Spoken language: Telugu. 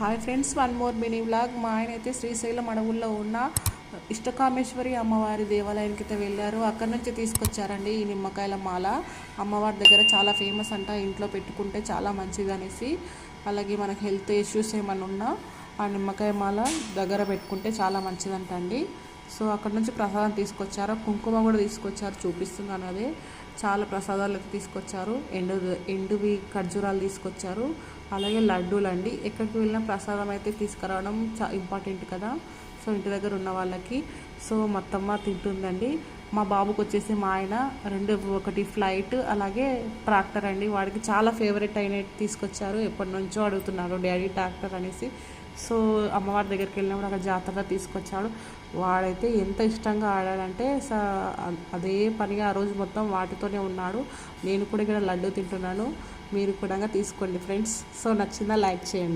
Hi friends one more mini vlog మా ఆయన అయితే శ్రీశైలం అడవుల్లో ఉన్న ఇష్టకామేశ్వరి అమ్మవారి దేవాలయానికి అయితే వెళ్ళారు. అక్కడి నుంచి తీసుకొచ్చారండి ఈ నిమ్మకాయల మాల. అమ్మవారి దగ్గర చాలా ఫేమస్ అంట. ఇంట్లో పెట్టుకుంటే చాలా మంచిది అనేసి. అలాగే మనకు హెల్త్ ఇష్యూస్ ఏమైనా ఉన్నా ఆ నిమ్మకాయ మాల దగ్గర పెట్టుకుంటే చాలా మంచిదంట అండి సో అక్కడ నుంచి ప్రసాదం తీసుకొచ్చారు. కుంకుమ కూడా తీసుకొచ్చారు. చూపిస్తున్నాను అదే. చాలా ప్రసాదాలు అయితే తీసుకొచ్చారు. ఎండు ఎండువి ఖర్జూరాలు తీసుకొచ్చారు. అలాగే లడ్డూలు అండి ఎక్కడికి వెళ్ళినా ప్రసాదం అయితే తీసుకురావడం చా ఇంపార్టెంట్ కదా. సో ఇంటి దగ్గర ఉన్న వాళ్ళకి. సో మొత్తమ్మ తింటుందండి. మా బాబుకి వచ్చేసి మా ఆయన రెండు ఒకటి ఫ్లైట్ అలాగే ట్రాక్టర్ అండి. వాడికి చాలా ఫేవరెట్ అయిన తీసుకొచ్చారు. ఎప్పటి నుంచో అడుగుతున్నారు డాడీ ట్రాక్టర్ అనేసి. సో అమ్మవారి దగ్గరికి వెళ్ళినప్పుడు అక్కడ జాతరగా తీసుకొచ్చాడు. వాడైతే ఎంత ఇష్టంగా ఆడాడంటే స అదే పనిగా ఆ రోజు మొత్తం వాటితోనే ఉన్నాడు. నేను కూడా ఇక్కడ లడ్డు తింటున్నాను. మీరు కూడా తీసుకోండి ఫ్రెండ్స్. సో నచ్చిందా లైక్ చేయండి.